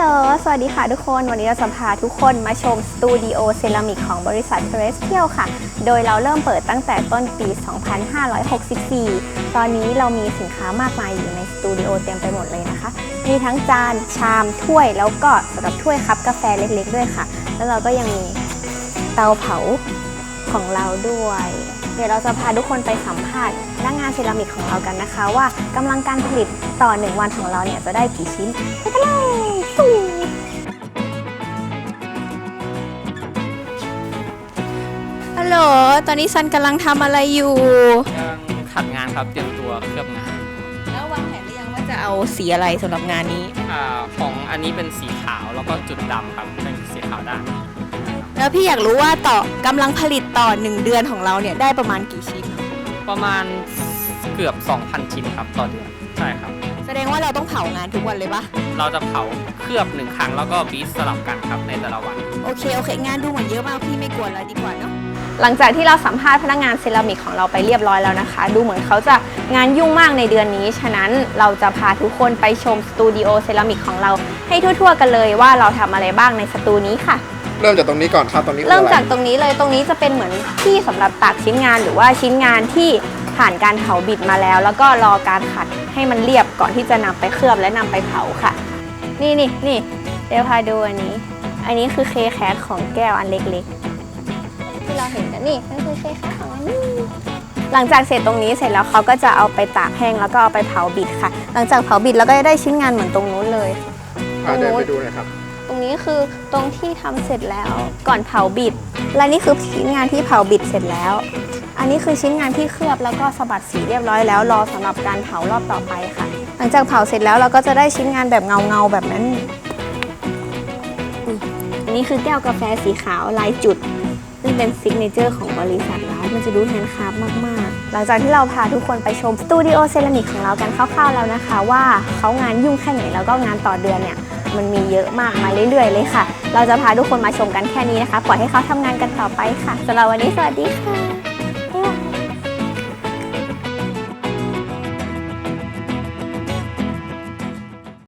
ล สวัสดีค่ะทุกคน วันนี้เราจะพาทุกคนมาชมสตูดิโอเซรามิกของบริษัทเทเรสเทียลค่ะ โดยเราเริ่มเปิดตั้งแต่ต้นปี 2564 ตอนนี้เรามีสินค้ามากมายอยู่ในสตูดิโอเต็มไปหมดเลยนะคะ มีทั้งจาน ชาม ถ้วย แล้วก็สำหรับถ้วยคัพกาแฟเล็กๆด้วยค่ะ แล้วเราก็ยังมีเตาเผาของเราด้วย เดี๋ยวเราจะพาทุกคนไปสัมภาษณ์พนักงานเซรามิกของเรากันนะคะ ว่ากำลังการผลิตต่อหนึ่งวันของเราเนี่ยจะได้กี่ชิ้นไปกันเลยสู้ฮัลโหล ตอนนี้ซันกำลังทำอะไรอยู่กำลังขัดงานครับเตรียมตัวเคลือบงานแล้ววางแผนหรือยังว่าจะเอาสีอะไรสำหรับงานนี้อ่าของอันนี้เป็นสีขาวแล้วก็จุดดำครับเป็นสีขาวด้าน แล้วพี่อยากรู้ว่าต่อกำลังผลิตต่อ 1 เดือนของเราเนี่ยได้ประมาณกี่ชิ้น ประมาณเกือบ 2,000 ชิ้นครับต่อเดือนใช่ครับ แสดงว่าเราต้องเผางานทุกวันเลยปะเราจะเผาเคลือบหนึ่งครั้งแล้วก็บีทสลับกันครับในแต่ละวัน โอเคโอเค งานดูเหมือนเยอะมากพี่ไม่กวนแล้วดีกว่าเนาะหลังจากที่เราสัมภาษณ์พนักงานเซรามิกของเราไปเรียบร้อยแล้วนะคะ ดูเหมือนเขาจะงานยุ่งมากในเดือนนี้ ฉะนั้นเราจะพาทุกคนไปชมสตูดิโอเซรามิกของเราให้ทั่วๆ กันเลยว่าเราทำอะไรบ้างในสตูนี้ค่ะ เริ่มจากตรงนี้ก่อนครับตรงนี้คือเริ่มอะไรจากตรงนี้เลยตรงนี้จะเป็นเหมือนที่สำหรับตากชิ้นงานหรือว่าชิ้นงานที่ผ่านการเผาบิดมาแล้ว แล้วก็รอการขัดให้มันเรียบก่อนที่จะนำไปเคลือบและนำไปเผาค่ะ นี่นี่นี่เดี๋ยวพาดูอันนี้ อันนี้คือเคแคสของแก้วอันเล็กๆ ที่เราเห็นกันนี่นั่นคือเคแคสของอันนี้หลังจากเสร็จตรงนี้เสร็จแล้วเขาก็จะเอาไปตากแห้งแล้วก็เอาไปเผาบิดค่ะ หลังจากเผาบิดแล้วก็จะได้ชิ้นงานเหมือนตรงนู้นเลย อะเดินไปดูหน่อยครับ ตรงนี้คือตรงที่ทำเสร็จแล้วก่อนเผาบิด และนี่คือชิ้นงานที่เผาบิดเสร็จแล้ว อันนี้คือชิ้นงานที่เคลือบแล้วก็สะบัดสีเรียบร้อยแล้วรอสำหรับการเผารอบต่อไปค่ะ หลังจากเผาเสร็จแล้วเราก็จะได้ชิ้นงานแบบเงาเงาแบบนั้นอันนี้คือแก้วกาแฟสีขาวลายจุดซึ่งเป็นซิกเนเจอร์ของบริษัทเรามันจะดูแฮนด์คราฟมาก ๆ หลังจากที่เราพาทุกคนไปชมสตูดิโอเซรามิกของเรากันคร่าวๆแล้วนะคะ ว่าเขางานยุ่งแค่ไหนแล้วก็งานต่อเดือนเนี่ย มันมีเยอะมากมาเรื่อยๆ เลยค่ะ เราจะพาทุกคนมาชมกันแค่นี้นะคะ ปล่อยให้เขาทำงานกันต่อไปค่ะสำหรับวันนี้สวัสดีค่ะ